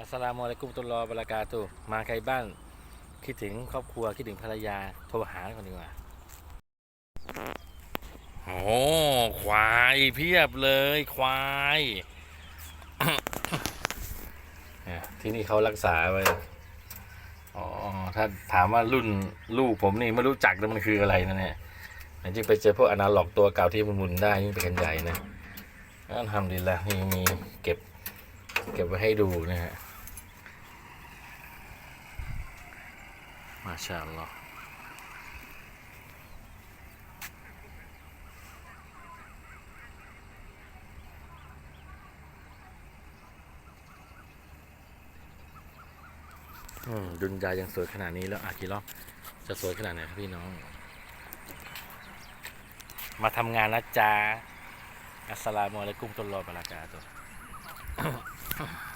อัสลามุอะลัยกุมตุลลอฮ์วะบรากาตุมาใครบ้านคิดถึงครอบครัวคิดถึงภรรยาโทรหาก่อนดีกว่าโอ้ควายเพียบเลยควายเนี่ยที่นี่เขารักษาไว้อ๋อถ้าถามว่ารุ่นลูกผมนี่ไม่รู้จักแล้วมันคืออะไรนะเนี่ยแต่จริงไปเจอพวกอนาล็อกตัวเก่าที่มันหมุนได้ยิ่งไปกันใหญ่นะอันทำดีละนี่มีเก็บ เก็บไว้ให้ดูนะฮะ มาชาอัลลอฮ์อืมดุนยายังสวยขนาดนี้แล้วอากิรอบจะสวยขนาดไหนครับพี่น้อง มาทำงานนะจ๊ะอัสสลามุอะลัยกุมตุลลอฮ์วะบะรากาตุ Huh.